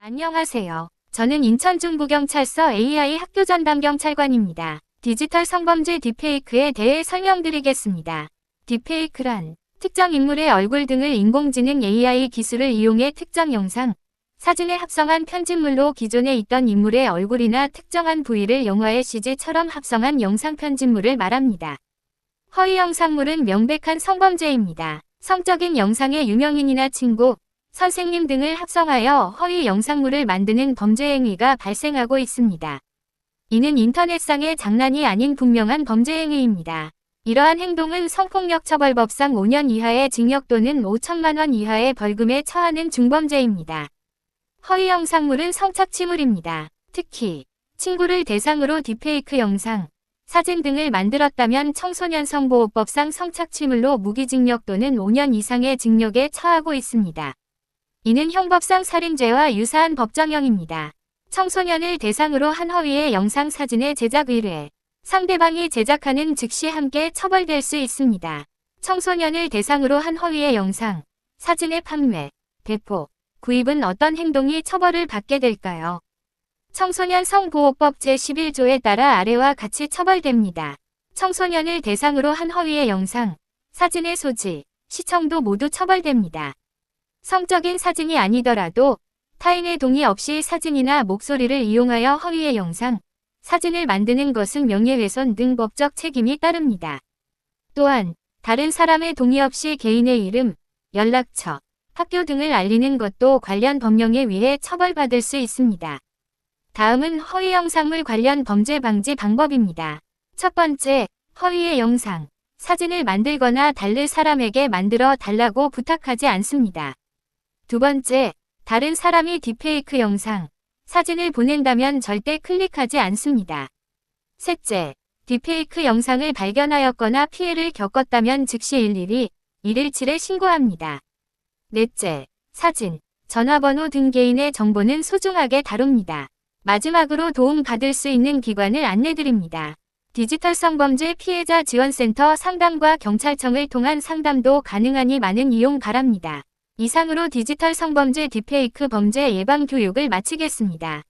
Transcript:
안녕하세요. 저는 인천중부경찰서 AI 학교 전담경찰관입니다. 디지털 성범죄 딥페이크에 대해 설명드리겠습니다. 딥페이크란 특정 인물의 얼굴 등을 인공지능 AI 기술을 이용해 특정 영상, 사진에 합성한 편집물로 기존에 있던 인물의 얼굴이나 특정한 부위를 영화의 CG처럼 합성한 영상 편집물을 말합니다. 허위 영상물은 명백한 성범죄입니다. 성적인 영상의 유명인이나 친구, 선생님 등을 합성하여 허위 영상물을 만드는 범죄 행위가 발생하고 있습니다. 이는 인터넷상의 장난이 아닌 분명한 범죄 행위입니다. 이러한 행동은 성폭력 처벌법상 5년 이하의 징역 또는 5천만 원 이하의 벌금에 처하는 중범죄입니다. 허위 영상물은 성착취물입니다. 특히 친구를 대상으로 딥페이크 영상, 사진 등을 만들었다면 청소년 성보호법상 성착취물로 무기징역 또는 5년 이상의 징역에 처하고 있습니다. 이는 형법상 살인죄와 유사한 법정형입니다. 청소년을 대상으로 한 허위의 영상 사진의 제작 의뢰, 상대방이 제작하는 즉시 함께 처벌될 수 있습니다. 청소년을 대상으로 한 허위의 영상, 사진의 판매, 배포, 구입은 어떤 행동이 처벌을 받게 될까요? 청소년 성보호법 제11조에 따라 아래와 같이 처벌됩니다. 청소년을 대상으로 한 허위의 영상, 사진의 소지, 시청도 모두 처벌됩니다. 성적인 사진이 아니더라도 타인의 동의 없이 사진이나 목소리를 이용하여 허위의 영상, 사진을 만드는 것은 명예훼손 등 법적 책임이 따릅니다. 또한 다른 사람의 동의 없이 개인의 이름, 연락처, 학교 등을 알리는 것도 관련 법령에 의해 처벌받을 수 있습니다. 다음은 허위 영상물 관련 범죄 방지 방법입니다. 첫 번째, 허위의 영상, 사진을 만들거나 다른 사람에게 만들어 달라고 부탁하지 않습니다. 두 번째, 다른 사람이 딥페이크 영상, 사진을 보낸다면 절대 클릭하지 않습니다. 셋째, 딥페이크 영상을 발견하였거나 피해를 겪었다면 즉시 112, 117에 신고합니다. 넷째, 사진, 전화번호 등 개인의 정보는 소중하게 다룹니다. 마지막으로 도움받을 수 있는 기관을 안내드립니다. 디지털 성범죄 피해자 지원센터 상담과 경찰청을 통한 상담도 가능하니 많은 이용 바랍니다. 이상으로 디지털 성범죄 딥페이크 범죄 예방 교육을 마치겠습니다.